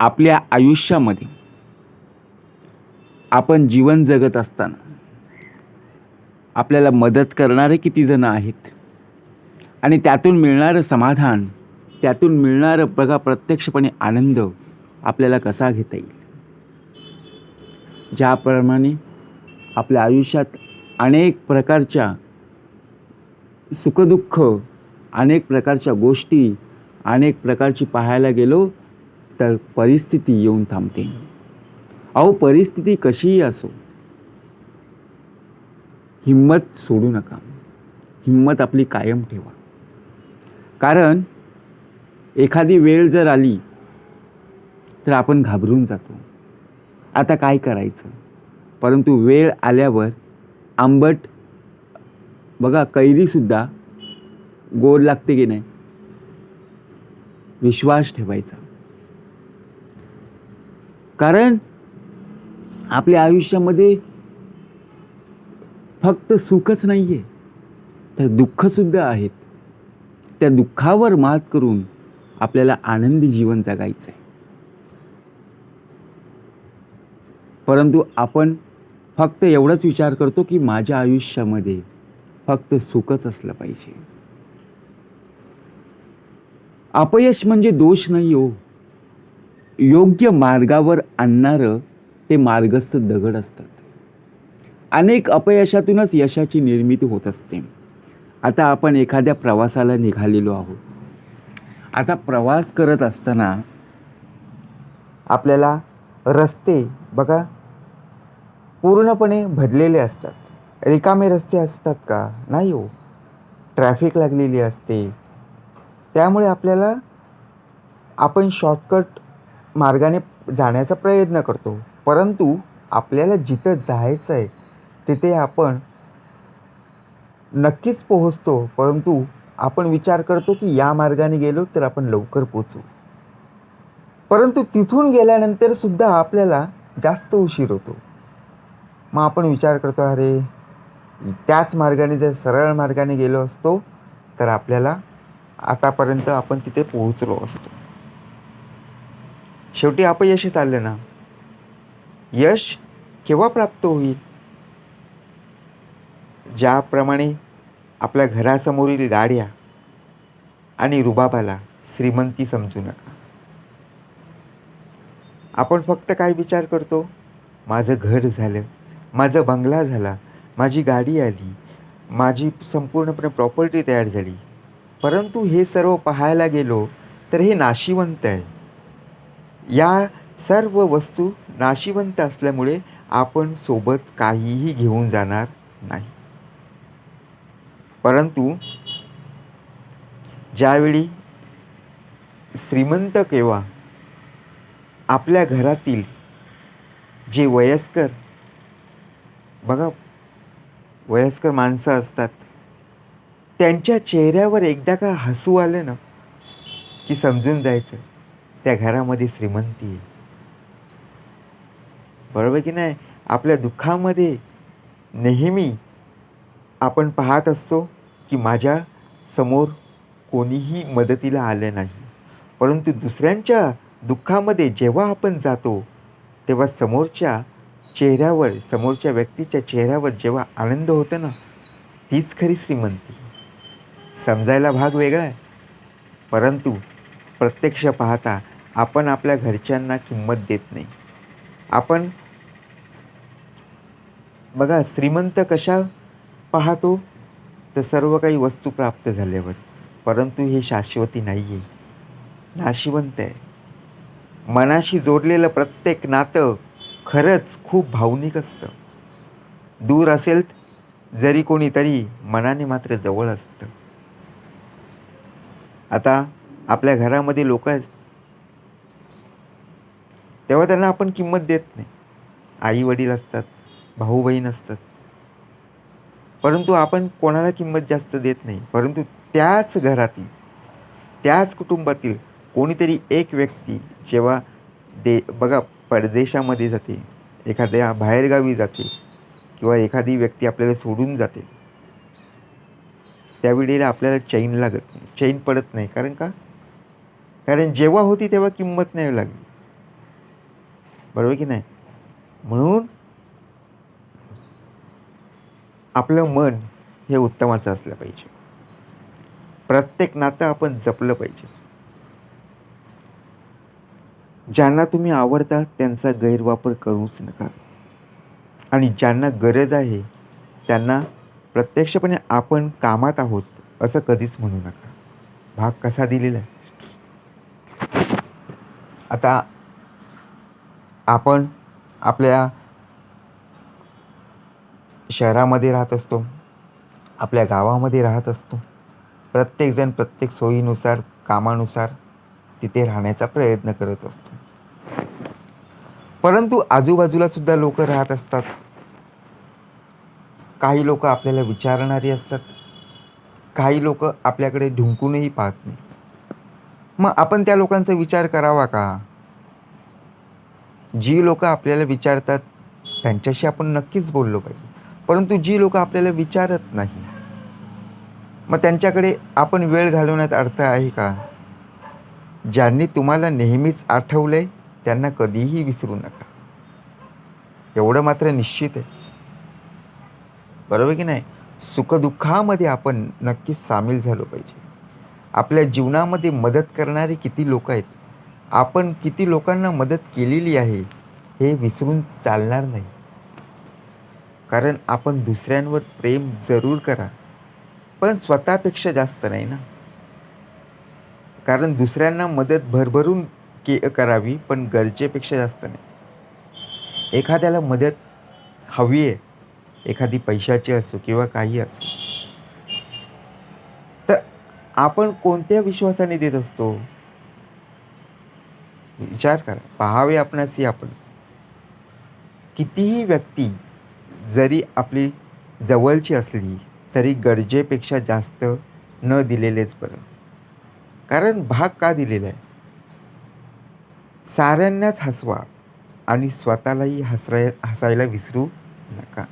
आपल्या आयुष्यामध्ये आपण जीवन जगत असताना आपल्याला मदत करणारे किती जण आहेत? आणि त्यातून मिळणारं समाधान त्यातून मिळणारं बघा प्रत्यक्षपणे आनंद आपल्याला कसा घेता येईल? ज्याप्रमाणे आपल्या आयुष्यात अनेक प्रकारच्या सुखदुःख अनेक प्रकारच्या गोष्टी अनेक प्रकारची पाहायला गेलो तर परिस्थिती येऊन थांबते. अहो परिस्थिती कशीही असो हिंमत सोडू नका. हिंमत आपली कायम ठेवा. कारण एखादी वेळ जर आली तर आपण घाबरून जातो. आता काय करायचं? परंतु वेळ आल्यावर आंबट बघा कैरीसुद्धा गोड लागते की नाही? विश्वास ठेवायचा. कारण आपल्या आयुष्यामध्ये फक्त सुखच नाही आहे तर दुःखसुद्धा आहेत. त्या दुःखावर मात करून आपल्याला आनंदी जीवन जगायचं आहे परंतु आपण फक्त एवढाच विचार करतो की माझ्या आयुष्यामध्ये फक्त सुखच असलं पाहिजे. अपयश म्हणजे दोष नाही हो. योग्य मार्गावर आणणारं ते मार्गस्थ दगड असतात. अनेक अपयशातूनच यशाची निर्मिती होत असते. आता आपण एखाद्या प्रवासाला निघालेलो आहोत. आता प्रवास करत असताना आपल्याला रस्ते बघा पूर्णपणे भरलेले असतात. रिकामे रस्ते असतात का? नाही हो. ट्रॅफिक लागलेली असते. त्यामुळे आपल्याला आपण शॉर्टकट मार्गाने जाण्याचा प्रयत्न करतो. परंतु आपल्याला जिथं जायचं आहे तिथे आपण नक्कीच पोहोचतो. परंतु आपण विचार करतो की या मार्गाने गेलो तर आपण लवकर पोचू परंतु तिथून गेल्यानंतर सुद्धा आपल्याला जास्त उशीर होतो. मग आपण विचार करतो अरे त्याच मार्गाने जर सरळ मार्गाने गेलो असतो तर आपल्याला आतापर्यंत आपण तिथे पोहोचलो असतो. शेवटी अपयशच आलं ना. यश केव्हा प्राप्त होईल? ज्याप्रमाणे आपल्या घरासमोरील गाड्या आणि रुबाबाला श्रीमंती समजू नका. आपण फक्त काय विचार करतो? माझं घर झालं माझं बंगला झाला माझी गाडी आली माझी संपूर्णपणे प्रॉपर्टी तयार झाली. परंतु हे सर्व पाहायला गेलो तर हे नाशिवंत आहे. या सर्व वस्तू नाशिवंत असल्यामुळे आपण सोबत काहीही घेऊन जाणार नाही. परंतु ज्यावेळी श्रीमंत केव्हा आपल्या घरातील जे वयस्कर बघा वयस्कर माणसं असतात त्यांच्या चेहऱ्यावर एकदा का हसू आलं ना की समजून जायचं. त्या घरामध्ये श्रीमंती आहे. बरोबर की नाही? आपल्या दुःखामध्ये नेहमी आपण पाहत असतो की माझ्यासमोर कोणीही मदतीला आलं नाही. परंतु दुसऱ्यांच्या दुःखामध्ये जेव्हा आपण जातो तेव्हा समोरच्या चेहऱ्यावर समोरच्या व्यक्तीच्या चेहऱ्यावर जेव्हा आनंद होतो ना तीच खरी श्रीमंती. समजायला भाग वेगळा आहे. परंतु प्रत्यक्ष पाहता आपण आपल्या घरच्यांना किंमत देत नाही. आपण बघा श्रीमंत कशा पाहतो तर सर्व काही वस्तू प्राप्त झाल्यावर. परंतु हे शाश्वती नाही आहे नाशिवंत आहे. मनाशी जोडलेलं प्रत्येक नातं खरंच खूप भावनिक असतं. दूर असेल जरी कोणीतरी मनाने मात्र जवळ असतं. आता आपल्या घरामध्ये लोक तेव्हा त्यांना आपण किंमत देत नाही. आई वडील असतात भाऊ बहीण असतात. परंतु आपण कोणाला किंमत जास्त देत नाही. परंतु त्याच घरातील त्याच कुटुंबातील कोणीतरी एक व्यक्ती जेव्हा दे बघा परदेशामध्ये जाते एखाद्या बाहेरगावी जाते किंवा एखादी व्यक्ती आपल्याला सोडून जाते त्यावेळेला आपल्याला चैन लागत नाही. चैन पडत नाही. कारण का? कारण जेव्हा होती तेव्हा किंमत नाही लागली. बरोबर की नाही? म्हणून आपलं मन हे उत्तमाचं असलं पाहिजे. प्रत्येक नातं आपण जपलं पाहिजे. ज्यांना तुम्ही आवडता त्यांचा गैरवापर करूच नका. आणि ज्यांना गरज आहे त्यांना प्रत्यक्षपणे आपण कामात आहोत असं कधीच म्हणू नका. भाग कसा दिलेला आहे? आता आपण आपल्या शहरामध्ये राहत असतो आपल्या गावामध्ये राहत असतो. प्रत्येकजण प्रत्येक सोयीनुसार कामानुसार तिथे राहण्याचा प्रयत्न करत असतो. परंतु आजूबाजूला सुद्धा लोक राहत असतात. काही लोक आपल्याला विचारणारी असतात. काही लोक आपल्याकडे ढुंकूनही पाहत नाही. मग आपण त्या लोकांचा विचार करावा का? जी लोक आपल्याला विचारतात त्यांच्याशी आपण नक्कीच बोललो पाहिजे. परंतु जी लोक आपल्याला विचारत नाही मग त्यांच्याकडे आपण वेळ घालवण्यात अर्थ आहे का? ज्यांनी तुम्हाला नेहमीच आठवलं आहे त्यांना कधीही विसरू नका. एवढं मात्र निश्चित आहे. बरोबर की नाही? सुखदुःखामध्ये आपण नक्कीच सामील झालो पाहिजे. आपल्या जीवनामध्ये मदत करणारे किती लोक आहेत? आपण किती लोकांना मदत केलेली आहे हे विसरून चालणार नाही. कारण आपण दुसऱ्यांवर प्रेम जरूर करा पण स्वतःपेक्षा जास्त नाही ना? कारण दुसऱ्यांना मदत भरभरून के करावी पण गरजेपेक्षा जास्त नाही. एखाद्याला मदत हवी आहे एखादी पैशाची असो किंवा काही असो. तर आपण कोणत्या विश्वासाने देत असतो? विचार करा. पहावे आपणासी आपण. कितीही व्यक्ती जरी आपली जवळची असली तरी गरजेपेक्षा जास्त न दिलेलेच बरं. कारण भाग का दिलेला आहे? साऱ्यांनाच हसवा आणि स्वतःलाही हसराय हसायला विसरू नका.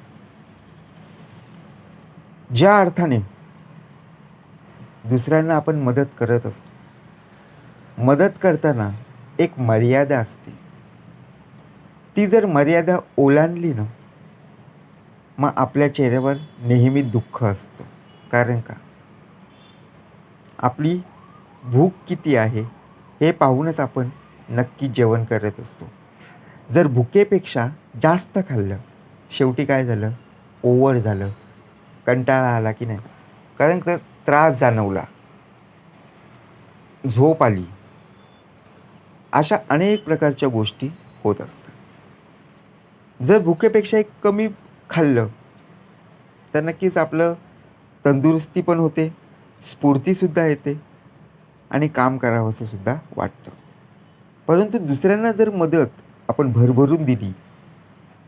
ज्या अर्थाने दुसऱ्यांना आपण मदत करत असतो. मदत करताना एक मर्यादा असते. ती जर मर्यादा ओलांडली ना मग आपल्या चेहऱ्यावर नेहमी दुःख असतं. कारण का? आपली भूक किती आहे हे पाहूनच आपण नक्की जेवण करत असतो. जर भुकेपेक्षा जास्त खाल्लं शेवटी काय झालं? ओव्हर झालं. कंटाळा आला की नाही? कारण तर त्रास जाणवला. झोप आली. अशा अनेक प्रकारच्या गोष्टी होत असतात. जर भुकेपेक्षा एक कमी खाल्लं तर नक्कीच आपलं तंदुरुस्ती पण होते स्फूर्तीसुद्धा येते आणि काम करावंसंसुद्धा वाटतं. परंतु दुसऱ्यांना जर मदत आपण भरभरून दिली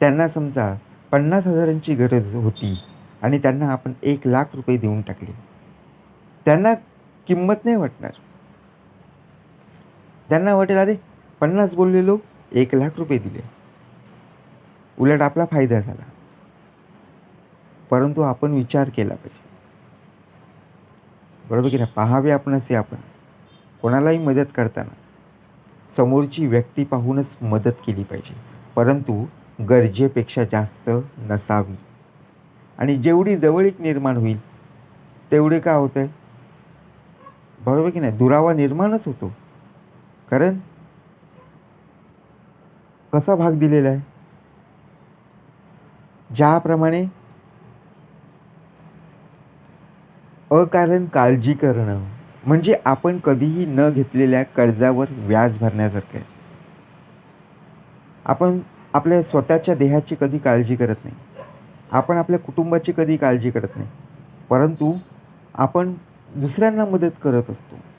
त्यांना समजा पन्नास हजारांची गरज होती आणि त्यांना आपण एक लाख रुपये देऊन टाकले त्यांना किंमत नाही वाटणार. त्यांना वाटेल अरे पन्नास बोललेलो एक लाख रुपये दिले. उलट आपला फायदा झाला. परंतु आपण विचार केला पाहिजे. बरोबर की नाही? पाहावे आपणच आपण. कोणालाही मदत करताना समोरची व्यक्ती पाहूनच मदत केली पाहिजे. परंतु गरजेपेक्षा जास्त नसावी. आणि जेवढी जवळीक निर्माण होईल तेवढे का होतं आहे बरोबर की नाही? दुरावा निर्माणच होतो. कारण कसा भाग दिलेला आहे? ज्याप्रमाणे अकारण काळजी करणं म्हणजे आपण कधीही न घेतलेल्या कर्जावर व्याज भरण्यासारखं आहे. आपण आपल्या स्वतःच्या देहाची कधी काळजी करत नाही. आपण आपल्या कुटुंबाची कधी काळजी करत नाही. परंतु आपण दुसऱ्यांना मदत करत असतो.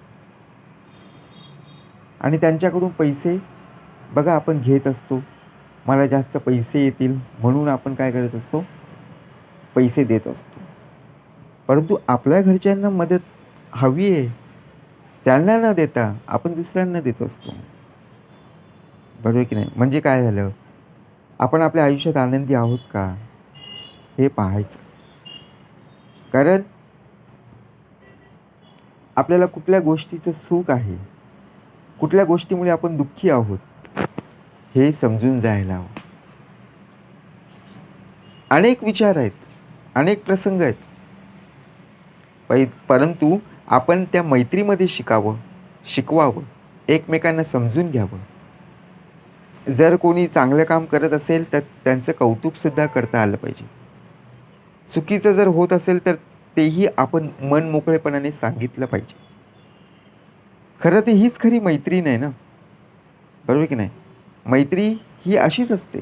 आणि त्यांच्याकडून पैसे बघा आपण घेत असतो. मला जास्त पैसे येतील म्हणून आपण काय करत असतो? पैसे देत असतो. परंतु आपल्या घरच्यांना मदत हवी आहे. त्यांना न देता आपण दुसऱ्यांना देत असतो. बरोबर की नाही? म्हणजे काय झालं? आपण आपल्या आयुष्यात आनंदी आहोत का? हे पाहायचं. कारण आपल्याला कुठल्या गोष्टीचं सुख आहे? कुठल्या गोष्टीमुळे आपण दुःखी आहोत हे समजून जायला हवं. अनेक विचार आहेत अनेक प्रसंग आहेत. पै परंतु आपण त्या मैत्रीमध्ये शिकावं शिकवावं एकमेकांना समजून घ्यावं. जर कोणी चांगलं काम करत असेल तर त्यांचं कौतुकसुद्धा करता आलं पाहिजे. चुकीचं जर होत असेल तर तेही आपण मन मोकळेपणाने सांगितलं पाहिजे. खरं तर हीच खरी मैत्रीण आहे ना? बरोबर की नाही? मैत्री ही अशीच असते.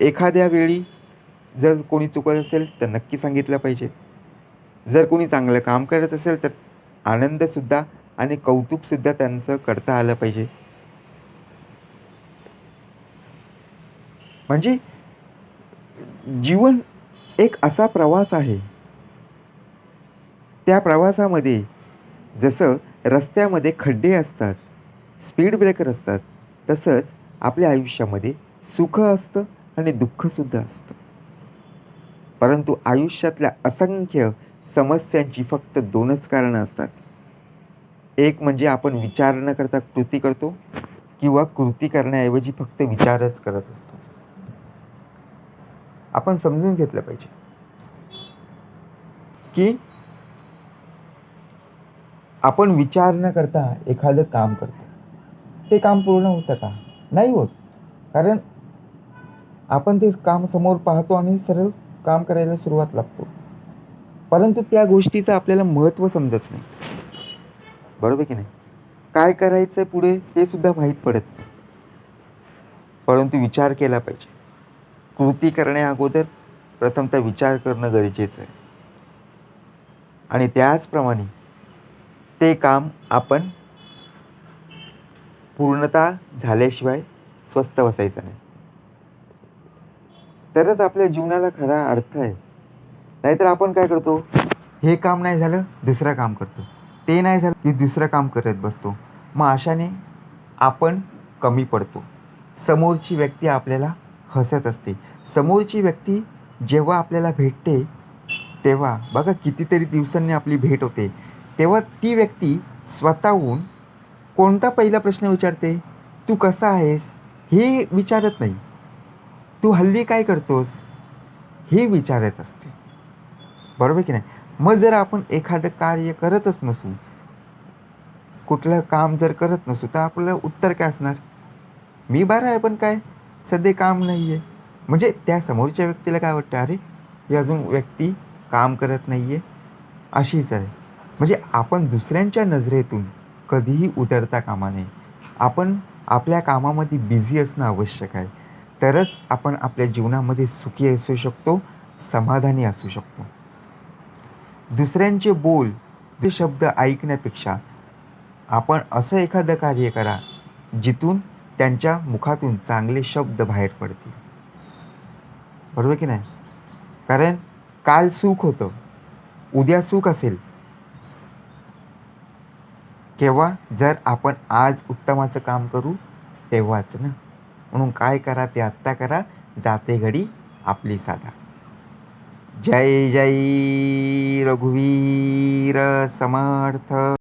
एखाद्या वेळी जर कोणी चुकत असेल तर नक्की सांगितलं पाहिजे. जर कोणी चांगलं काम करत असेल तर आनंदसुद्धा आणि कौतुकसुद्धा त्यांचं करता आलं पाहिजे. म्हणजे जीवन एक असा प्रवास आहे. त्या प्रवासामध्ये जसं रस्त्यामध्ये खड्डे असतात स्पीड ब्रेकर असतात तसंच आपल्या आयुष्यामध्ये सुख असतं आणि दुःखसुद्धा असतं. परंतु आयुष्यातल्या असंख्य समस्यांची फक्त दोनच कारणं असतात. एक म्हणजे आपण विचार न करता कृती करतो किंवा कृती करण्याऐवजी फक्त विचारच करत असतो. आपण समजून घेतलं पाहिजे की आपण विचार न करता एखादं काम करतो. ते काम पूर्ण होतं का? नाही होत. कारण आपण ते काम समोर पाहतो आणि सरळ काम करायला सुरुवात लागतो. परंतु त्या गोष्टीचं आपल्याला महत्त्व समजत नाही. बरोबर की नाही? काय करायचं पुढे ते सुद्धा माहीत पडत नाही. परंतु विचार केला पाहिजे. कृती करण्या अगोदर प्रथमतः विचार करणं गरजेचं आहे. आणि त्याचप्रमाणे ते काम आपण पूर्णतः झाल्याशिवाय स्वस्थ बसायचं नाही. तरच आपल्या जीवनाला खरा अर्थ आहे. नाहीतर आपण काय करतो? हे काम नाही झालं दुसरं काम करतो. ते नाही झालं की दुसरं काम करत बसतो. मग अशाने आपण कमी पडतो. समोरची व्यक्ती आपल्याला हसत असते. समोरची व्यक्ती जेव्हा आपल्याला भेटते तेव्हा बघा कितीतरी दिवसांनी आपली भेट होते. तेव्हा ती व्यक्ती स्वतःहून कोणता पहिला प्रश्न विचारते तू कसा आहेस? हे विचारत नाही. तू हल्ली काय करतोस? हे विचारत असते. बरोबर की नाही? मग जर आपण एखादं कार्य करतच नसू कुठलं काम जर करत नसू तर आपलं उत्तर काय असणार? मी बरं आहे पण काय? सध्या काम नाही आहे म्हणजे त्या समोरच्या व्यक्तीला काय वाटतं? अरे ही अजून व्यक्ती काम करत नाही आहे अशीच आहे. म्हणजे आपण दुसऱ्यांच्या नजरेतून कधीही उतरता कामा नये. आपण आपल्या कामामध्ये बिझी असणं आवश्यक आहे. तरच आपण आपल्या जीवनामध्ये सुखी असू शकतो समाधानी असू शकतो. दुसऱ्यांचे बोल ते शब्द ऐकण्यापेक्षा आपण असं एखादं कार्य करा जिथून त्यांच्या मुखातून चांगले शब्द बाहेर पडतील. बरोबर की नाही? कारण काल सुख होतं. उद्या सुख असेल. केव्हा जर आपण आज उत्तमाचं काम करू तेव्हाच ना. म्हणून काय करा ते आत्ता करा जाते घडी आपली साधा. जय जय रघुवीर समर्थ.